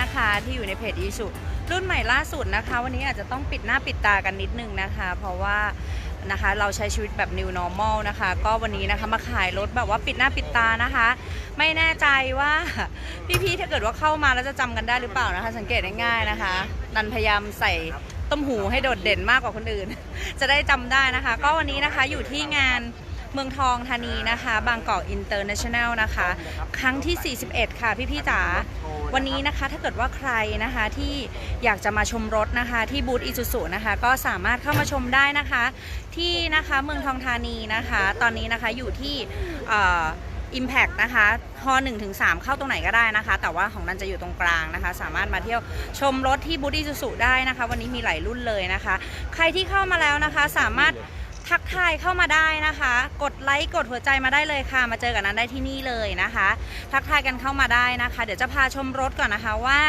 นะคะที่อยู่ในเพจอีสุรุ่นใหม่ล่าสุดนะคะ วันนี้อาจจะต้องปิดหน้าปิดตากันนิดนึงนะคะ เพราะว่านะคะเราใช้ชีวิตแบบ new normal นะคะ ก็วันนี้นะคะมาขายรถแบบว่าปิดหน้าปิดตานะคะ ไม่แน่ใจว่าพี่ๆถ้าเกิดว่าเข้ามาแล้วจะจำกันได้หรือเปล่านะคะ สังเกตง่ายๆนะคะ นันพยายามใส่ต้มหูให้โดดเด่นมากกว่าคนอื่น จะได้จำได้นะคะ ก็วันนี้นะคะอยู่ที่งาน เมืองทองธานีนะคะ บางกอกอินเตอร์เนชั่นแนลนะคะ ครั้งที่ 41 ค่ะ พี่ๆจ๋าวันนี้นะคะถ้าเกิดว่าใครนะคะที่อยากจะมาชมรถนะคะที่บูธอิ u ู u นะคะก็สามารถเข้ามาชมได้นะคะ ที่นะคะเมืองทองธานีนะคะ ตอนนี้นะคะอยู่ที่อ่อ Impact นะคะฮอ1ถึง3เข้าตรงไหนก็ได้นะคะ แต่ว่าของนันจะอยู่ตรงกลางนะคะ สามารถมาเที่ยวชมรถที่บูธอิ u ู u ได้นะคะ วันนี้มีหลายรุ่นเลยนะคะ ใครที่เข้ามาแล้วนะคะสามารถ ทักทายเข้ามาได้นะคะ กดไลค์กดหัวใจมาได้เลยค่ะ มาเจอกันนั้นได้ที่นี่เลยนะคะ ทักทายกันเข้ามาได้นะคะ เดี๋ยวจะพาชมรถก่อนนะคะว่า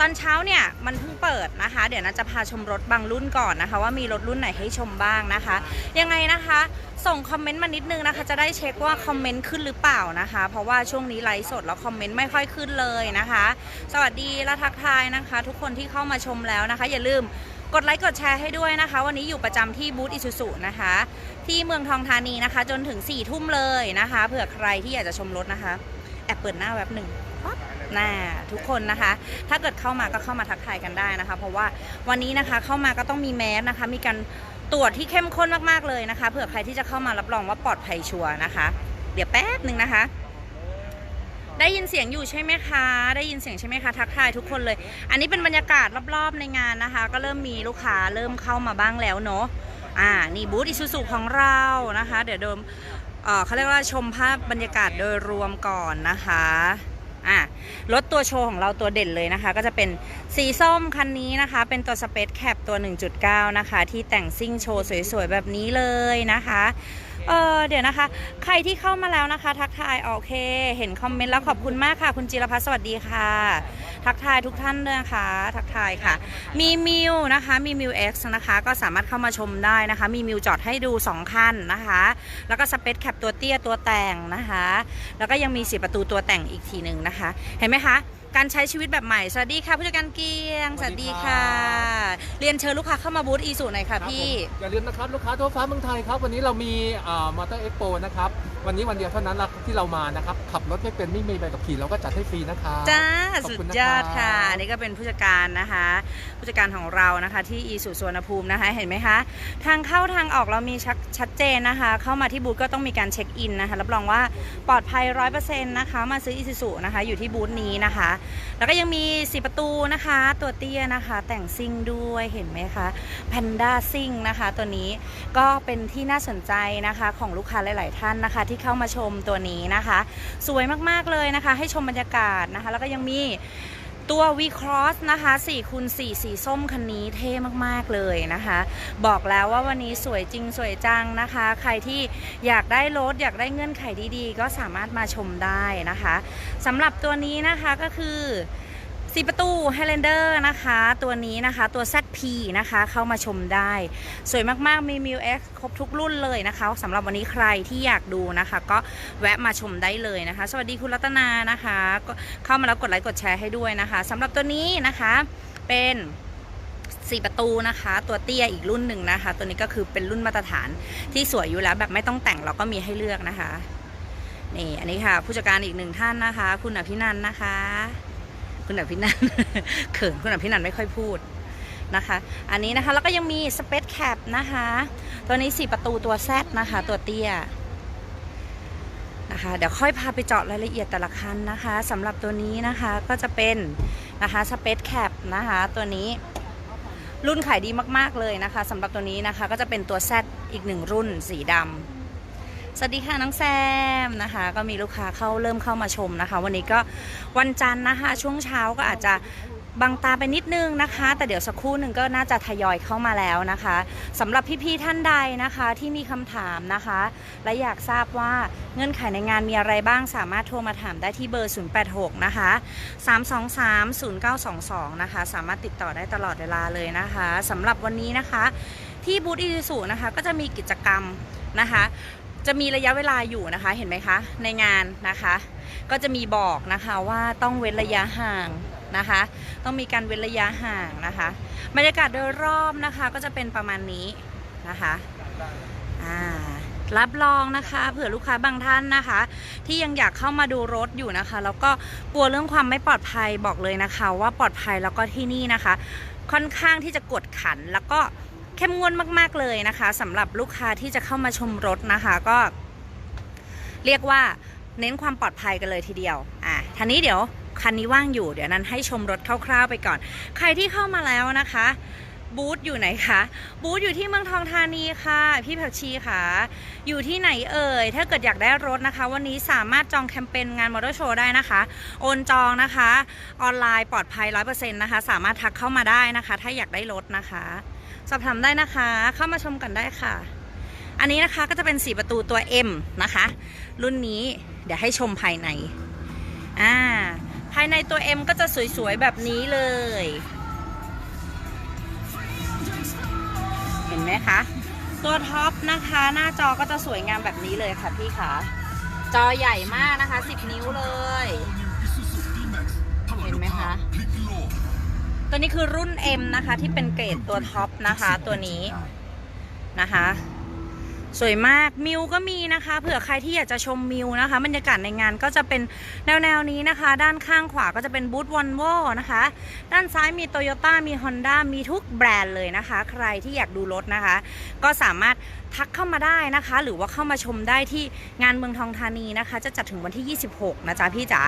ตอนเช้าเนี่ยมันเพิ่งเปิดนะคะ เดี๋ยวนันจะพาชมรถบางรุ่นก่อนนะคะ ว่ามีรถรุ่นไหนให้ชมบ้างนะคะ ยังไงนะคะ ส่งคอมเมนต์มานิดนึงนะคะ จะได้เช็คว่าคอมเมนต์ขึ้นหรือเปล่านะคะ เพราะว่าช่วงนี้ไลฟ์สดแล้วคอมเมนต์ไม่ค่อยขึ้นเลยนะคะ สวัสดีและทักทายนะคะ ทุกคนที่เข้ามาชมแล้วนะคะ อย่าลืม กดไลค์กดแชร์ให้ด้วยนะคะ วันนี้อยู่ประจำที่บูธอิซูซุนะคะ ที่เมืองทองธานีนะคะ จนถึง4ี่ทุ่มเลยนะคะเผื่อใครที่อยากจะชมรถนะคะ แอบเปิดหน้าแว็บหนึ่งปั๊บหน้าทุกคนนะคะ ถ้าเกิดเข้ามาก็เข้ามาทักทายกันได้นะคะ เพราะว่าวันนี้นะคะเข้ามาก็ต้องมีแมสนะคะ มีการตรวจที่เข้มข้นมากๆเลยนะคะเผื่อใครที่จะเข้ามารับรองว่าปลอดภัยชัวร์นะคะ เดี๋ยวแป๊บหนึ่งนะคะ ได้ยินเสียงอยู่ใช่ไหมคะ ได้ยินเสียงใช่ไหมคะทักทายทุกคนเลย อันนี้เป็นบรรยากาศรอบๆในงานนะคะ ก็เริ่มมีลูกค้าเริ่มเข้ามาบ้างแล้วเนาะอ่านี่บูธอิซูซุของเรานะคะ เดี๋ยวเดิมเออเขาเรียกว่าชมภาพบรรยากาศโดยรวมก่อนนะคะอะรถตัวโชว์ของเราตัวเด่นเลยนะคะ ก็จะเป็นสีส้มคันนี้นะคะ เป็นตัวสเปซแคปตัว 1.9 นะคะ ที่แต่งซิ่งโชว์สวยๆ แบบนี้เลยนะคะ เออเดี๋ยวนะคะ ใครที่เข้ามาแล้วนะคะ ทักทายโอเค เห็นคอมเมนต์แล้วขอบคุณมากค่ะ คุณจิรพัฒน์สวัสดีค่ะ ทักทายทุกท่านด้วยนะคะ ทักทายค่ะ มีมิวนะคะมีมิว X นะคะ ก็สามารถเข้ามาชมได้นะคะ มีมิวจอดให้ดู 2 คันนะคะ แล้วก็สเปซแคปตัวเตี้ยตัวแต่งนะคะ แล้วก็ยังมีสีประตูตัวแต่งอีกทีหนึ่งนะคะ เห็นไหมคะ การใช้ชีวิตแบบใหม่ สวัสดีค่ะผู้จัดการเกียง สวัสดีค่ะ เรียนเชิญลูกค้าเข้ามาบูธอีสุหน่อยค่ะพี่ อย่าลืมนะครับ ลูกค้าทั่วฟ้าเมืองไทยครับ วันนี้เรามีมอเตอร์เอ็กโปนะครับวันนี้วันเดียวเท่านั้นละที่เรามานะครับ ขับรถไม่เป็นไม่มีใบขับขี่เราก็จัดให้ฟรีนะครับจ้าขอบสุดคุณนะยอดรับค่ะอันนี่ก็เป็นผู้จัดการนะคะ ผู้จัดการของเรานะคะที่อีสุสวนภูมินะคะ เห็นไหมคะ ทางเข้าทางออกเรามีชัดชัดเจนนะคะ เข้ามาที่บูธก็ต้องมีการเช็คอินนะคะรับรองว่าปลอดภัยร้อยเปอร์เซ็นต์นะคะมาซื้ออีสุนะคะอยู่ที่บูธนี้นะคะ แล้วก็ยังมีสีประตูนะคะ ตัวเตี้ยนะคะ แต่งซิ่งด้วยเห็นไหมคะแพนด้าซิ่งนะคะ ตัวนี้ก็เป็นที่น่าสนใจนะคะของลูกค้าหลาย ๆ ท่านนะคะที่เข้ามาชมตัวนี้นะคะ สวยมากๆเลยนะคะ ให้ชมบรรยากาศนะคะ แล้วก็ยังมีตัว V Cross นะคะ4คูณ4สีส้มคันนี้เท่มากๆเลยนะคะ บอกแล้วว่าวันนี้สวยจริงสวยจังนะคะ ใครที่อยากได้รถอยากได้เงื่อนไขดีๆ ก็สามารถมาชมได้นะคะสำหรับตัวนี้นะคะก็คือ สีประตู Highlander นะคะ ตัวนี้นะคะตัว ZP นะคะเข้ามาชมได้ สวยมากๆ มี m ิ X ครบทุกรุ่นเลยนะคะสำหรับวันนี้ใครที่อยากดูนะคะ ก็แวะมาชมได้เลยนะคะ สวัสดีคุณรัตนานะคะก็เข้ามาแล้วกดไลค์กดแชร์ให้ด้วยนะคะสำหรับตัวนี้นะคะเป็นสี่ประตูนะคะ ตัวเตี้ยอีกรุ่นหนึ่งนะคะ ตัวนี้ก็คือเป็นรุ่นมาตรฐานที่สวยอยู่แล้วแบบไม่ต้องแต่งเราก็มีให้เลือกนะคะนี่อันนี้ค่ะ ผู้จัดการอีกหนึ่งท่านนะคะ คุณอภินันนะคะ คุณอภินันเขินคุณอภินันไม่ค่อยพูดนะคะ อันนี้นะคะแล้วก็ยังมี Space Cap นะคะ ตัวนี้4ประตูตัว Z นะคะ ตัวเตี้ยนะคะเดี๋ยวค่อยพาไปเจาะรายละเอียดแต่ละคันนะคะสำหรับตัวนี้นะคะก็จะเป็นนะคะ Space Cap นะคะตัวนี้รุ่นขายดีมาก ๆ เลยนะคะสำหรับตัวนี้นะคะก็จะเป็นตัว Z อีกหนึ่งรุ่นสีดำ สวัสดีค่ะน้องแซมนะคะ ก็มีลูกค้าเข้าเริ่มเข้ามาชมนะคะ วันนี้ก็วันจันทร์นะคะ ช่วงเช้าก็อาจจะบังตาไปนิดนึงนะคะ แต่เดี๋ยวสักครู่หนึ่งก็น่าจะทยอยเข้ามาแล้วนะคะสำหรับพี่ๆท่านใดนะคะที่มีคำถามนะคะ และอยากทราบว่าเงื่อนไขในงานมีอะไรบ้างสามารถโทรมาถามได้ที่เบอร์ 086 นะคะ 323 0922 นะคะ สามารถติดต่อได้ตลอดเวลาเลยนะคะสำหรับวันนี้นะคะ ที่บูธอีซูนะคะก็จะมีกิจกรรมนะคะ จะมีระยะเวลาอยู่นะคะเห็นไหมคะ ในงานนะคะ ก็จะมีบอกนะคะว่าต้องเว้นระยะห่างนะคะ ต้องมีการเว้นระยะห่างนะคะ บรรยากาศโดยรอบนะคะก็จะเป็นประมาณนี้นะคะอ่ารับรองนะคะเผื่อลูกค้าบางท่านนะคะ ที่ยังอยากเข้ามาดูรถอยู่นะคะ แล้วก็กลัวเรื่องความไม่ปลอดภัยบอกเลยนะคะ ว่าปลอดภัยแล้วก็ที่นี่นะคะ ค่อนข้างที่จะกดขันแล้วก็ เข้มงวดมากๆเลยนะคะสำหรับลูกค้าที่จะเข้ามาชมรถนะคะก็ เรียกว่าเน้นความปลอดภัยกันเลยทีเดียว อะทีนี้เดี๋ยวคันนี้ว่างอยู่เดี๋ยวนั้นให้ชมรถคร่าวๆไปก่อน ใครที่เข้ามาแล้วนะคะ บูธอยู่ไหนคะบูธอยู่ที่เมืองทองธานีค่ะ พี่ผักชีค่ะอยู่ที่ไหนเอ่ยถ้าเกิดอยากได้รถนะคะ วันนี้สามารถจองแคมเปญงานมอเตอร์โชว์ได้นะคะ โอนจองนะคะ ออนไลน์ปลอดภัย 100%นะคะ สามารถทักเข้ามาได้นะคะ ถ้าอยากได้รถนะคะ สอบถามได้นะคะ เข้ามาชมกันได้ค่ะ อันนี้นะคะก็จะเป็น4ประตูตัว M นะคะ รุ่นนี้เดี๋ยวให้ชมภายในอ่าภายในตัว M ก็จะสวยๆแบบนี้เลย เห็นไหมคะ ตัวท็อปนะคะ หน้าจอก็จะสวยงามแบบนี้เลยค่ะพี่คะจอใหญ่มากนะคะ 10 นิ้วเลย ตัวนี้คือรุ่น M นะคะที่เป็นเกรดตัวท็อปนะคะ ตัวนี้นะคะ สวยมากมิวก็มีนะคะ เผื่อใครที่อยากจะชมมิวนะคะบรรยากาศในงานก็จะเป็นแนวแนวๆนี้นะคะ ด้านข้างขวาก็จะเป็นบูธวอลโวนะคะ ด้านซ้ายมีโตโยต้ามี Honda มีทุกแบรนด์เลยนะคะ ใครที่อยากดูรถนะคะ ก็สามารถทักเข้ามาได้นะคะ หรือว่าเข้ามาชมได้ที่งานเมืองทองธานีนะคะ จะจัดถึงวันที่ 26 นะจ๊ะพี่จ๋า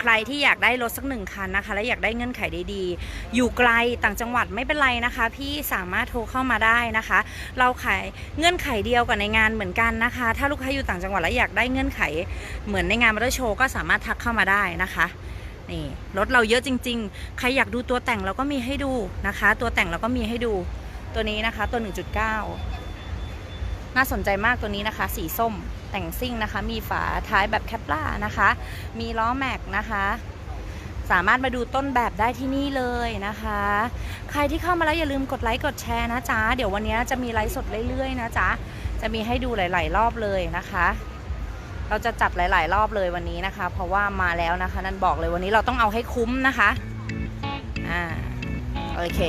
ใครที่อยากได้รถสักหนึ่งคันนะคะ และอยากได้เงื่อนไขดีๆ อยู่ไกลต่างจังหวัดไม่เป็นไรนะคะ พี่สามารถโทรเข้ามาได้นะคะ เราขายเงื่อนไขเดียวกับในในงานเหมือนกันนะคะ ถ้าลูกค้าอยู่ต่างจังหวัดและอยากได้เงื่อนไข เหมือนในงานมอเตอร์โชว์ก็สามารถทักเข้ามาได้นะคะนี่รถเราเยอะจริง ๆ ใครอยากดูตัวแต่งเราก็มีให้ดูนะคะ ตัวแต่งเราก็มีให้ดูตัวนี้นะคะ ตัว 1.9 น่าสนใจมากตัวนี้นะคะ สีส้มแต่งซิ่งนะคะ มีฝาท้ายแบบแคปล่านะคะ มีล้อแม็กนะคะสามารถมาดูต้นแบบได้ที่นี่เลยนะคะ ใครที่เข้ามาแล้วอย่าลืมกดไลค์กดแชร์นะจ๊ะ เดี๋ยววันนี้จะมีไลฟ์สดเรื่อยๆนะจ๊ะ จะมีให้ดูหลาย ๆ รอบเลยนะคะ เราจะจัดหลาย ๆ รอบเลยวันนี้นะคะ เพราะว่ามาแล้วนะคะ นั่นบอกเลยวันนี้เราต้องเอาให้คุ้มนะคะอ่าโอเค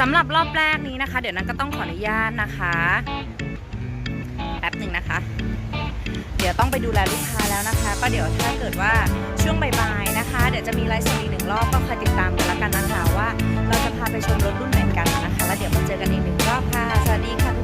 สำหรับรอบแรกนี้นะคะ เดี๋ยวนั้นก็ต้องขออนุญาตนะคะแป๊บหนึ่งนะคะ เดี๋ยวต้องไปดูแลลูกค้าแล้วนะคะ ก็เดี๋ยวถ้าเกิดว่าช่วงบ่ายๆนะคะ เดี๋ยวจะมีไลฟ์สดอีกหนึ่งรอบก็คอยติดตามกันแล้วกันนะคะว่า เราจะพาไปชมรถรุ่นไหนกันนะคะ แล้วเดี๋ยวมาเจอกันอีกหนึ่งรอบค่ะสวัสดีค่ะทุก